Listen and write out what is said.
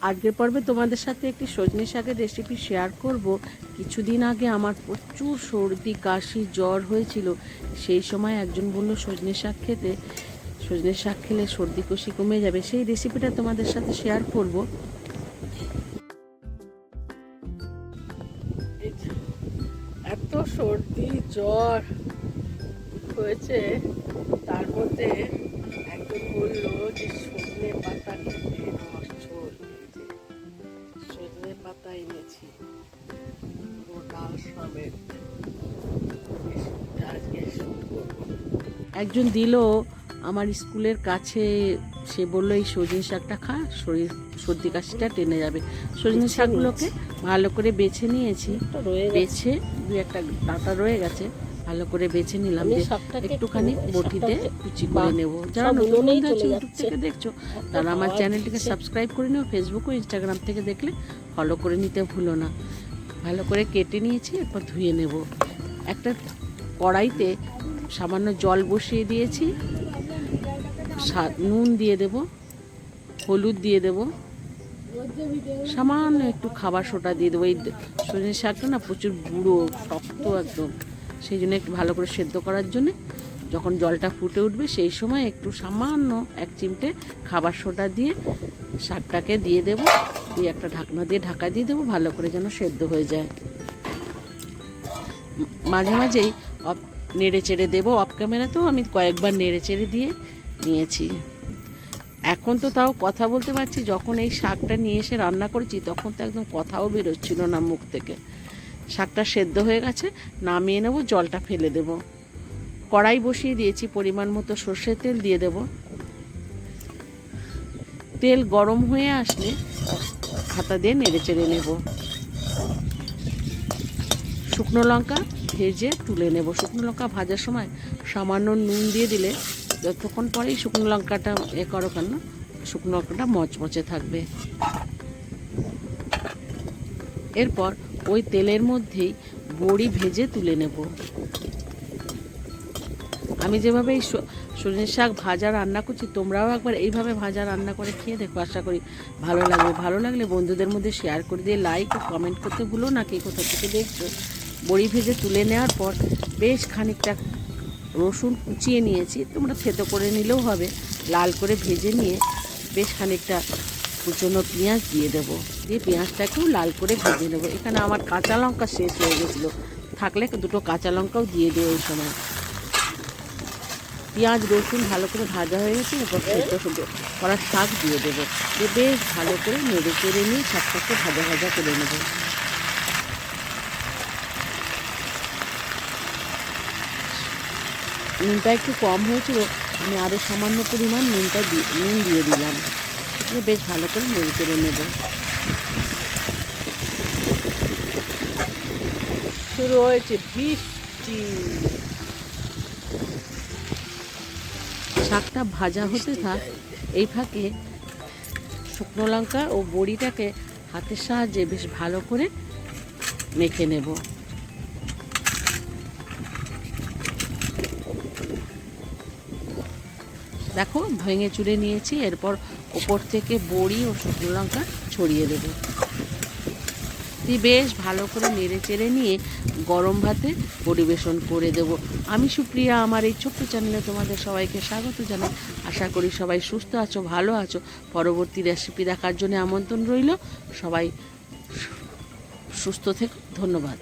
আগের পর্বে তোমাদের সাথে একটি সজনে শাকের রেসিপি শেয়ার করব। কিছুদিন আগে আমার প্রচুর সর্দি, কাশি, জ্বর হয়েছিল। সেই সময় একজন বলল, সজনে শাক খেতে, সজনে শাক খেলে সর্দি, কাশি কমে যাবে। সেই রেসিপিটা তোমাদের সাথে শেয়ার করব। এত সর্দি, জ্বর হয়েছে। তার মধ্যে একজন বলল যে, সজনে পাতা খেতে সজনে পাতা এনেছি। পুরো ডাল সমেত আজকে শুট করব। একজন দিল আমার স্কুলের কাছে সে বলল এই সজনে শাকটা খা শরীর সর্দি কাশিটা টেনে যাবে। সজনে শাকগুলোকে ভালো করে বেছে নিয়েছি। বেছে দু একটা ডাটা রয়ে গেছে। ভালো করে বেছে নিলাম যে একটুখানি বটিতে কুচি করে নেব। যারা নতুন বন্ধু আছে ইউটিউব থেকে দেখছ তারা আমার চ্যানেলটিকে সাবস্ক্রাইব করে নিও ফেসবুক ও ইনস্টাগ্রাম থেকে দেখলে ফলো করে নিতে ভুলো না। ভালো করে কেটে নিয়েছি এরপর ধুয়ে নেব। একটা কড়াইতে সামান্য জল বসিয়ে দিয়েছি স্বাদ নুন দিয়ে দেব হলুদ দিয়ে দেব সামান্য একটু খাবার সোটা দিয়ে দেবো। এই সজনে শাকটা না প্রচুর বুড়ো শক্ত একদম। সেই জন্য একটু ভালো করে সেদ্ধ করার জন্য যখন জলটা ফুটে উঠবে সেই সময় একটু সামান্য এক চিমটে খাবার সোটা দিয়ে শাকটাকে দিয়ে দেবো। দিয়ে একটা ঢাকনা দিয়ে ঢাকা দিয়ে দেবো, ভালো করে যেন সেদ্ধ হয়ে যায়। মাঝে মাঝেই অফ নেড়ে চেড়ে দেবো অফ ক্যামেরাতেও আমি কয়েকবার নেড়ে চেড়ে দিয়ে নিয়েছি। এখন তো তাও কথা বলতে পারছি, যখন এই শাকটা নিয়ে এসে রান্না করেছি তখন তো একদম কথাও বেরোচ্ছিল না মুখ থেকে। শাকটা সেদ্ধ হয়ে গেছে, নামিয়ে নেব, জলটা ফেলে দেব। কড়াই বসিয়ে দিয়েছি, পরিমাণ মতো সর্ষের তেল দিয়ে দেব। তেল গরম হয়ে আসলে হাতা দিয়ে নেড়ে চেড়ে নেব। শুকনো লঙ্কা ভেজে তুলে নেব। শুকনো লঙ্কা ভাজার সময় সামান্য নুন দিয়ে দিলে যতক্ষণ পরেই শুকনো লঙ্কাটা এ করো কেন, শুকনো লঙ্কাটা মচমচে থাকবে। এরপর ওই তেলের মধ্যেই বড়ি ভেজে তুলে নেব। আমি যেভাবে এই সজনে শাক ভাজা রান্না করছি, তোমরাও একবার এইভাবে ভাজা রান্না করে খেয়ে দেখো, আশা করি ভালো লাগবে। ভালো লাগলে বন্ধুদের মধ্যে শেয়ার করে দিয়ে লাইক ও কমেন্ট করতে ভুলো না কে কোথা থেকে দেখছ। বড়ি ভেজে তুলে নেওয়ার পর বেশ খানিকটা রসুন কুচিয়ে নিয়েছি, তোমরা থেতো করে নিলেও হবে। লাল করে ভেজে নিয়ে বেশ খানিকটা কুচনো পেঁয়াজ দিয়ে দেবো। দিয়ে পেঁয়াজটাকেও লাল করে ভেজে নেব। এখানে আমার কাঁচা লঙ্কা শেষ হয়ে গেছিল। থাকলে দুটো কাঁচা লঙ্কাও দিয়ে দিও ওই সময়। পেঁয়াজ, রসুন ভালো করে ভাজা হয়ে গেছে, এরপর সেদ্ধ সেদ্ধ করা শাক দিয়ে দেবো। দিয়ে বেশ ভালো করে নেড়ে চেড়ে নিয়ে শাকটাকে ভাজা ভাজা করে নেব। নুনটা একটু কম হয়েছিল, আমি আরও সামান্য পরিমাণ নুনটা দিয়ে নুন দিয়ে দিলাম। বেশ ভালো করে নেড়ে চেড়ে নেব। শুরু হয়েছে বৃষ্টি। শাকটা ভাজা হতে থাক এই ফাঁকে শুকনো লঙ্কা ও বড়িটাকে হাতের সাহায্যে বেশ ভালো করে মেখে নেব। দেখো ভেঙে চুড়ে নিয়েছি এরপর ওপর থেকে বড়ি ও শুকনো লঙ্কা ছড়িয়ে দেবো। দিয়ে বেশ ভালো করে নেড়ে চেড়ে নিয়ে গরম ভাতে পরিবেশন করে দেব। আমি সুপ্রিয়া, আমার এই ছোট্ট চ্যানেলে তোমাদের সবাইকে স্বাগত জানাই। আশা করি সবাই সুস্থ আছো, ভালো আছো। পরবর্তী রেসিপি দেখার জন্য আমন্ত্রণ রইল। সবাই সুস্থ থেকো। ধন্যবাদ।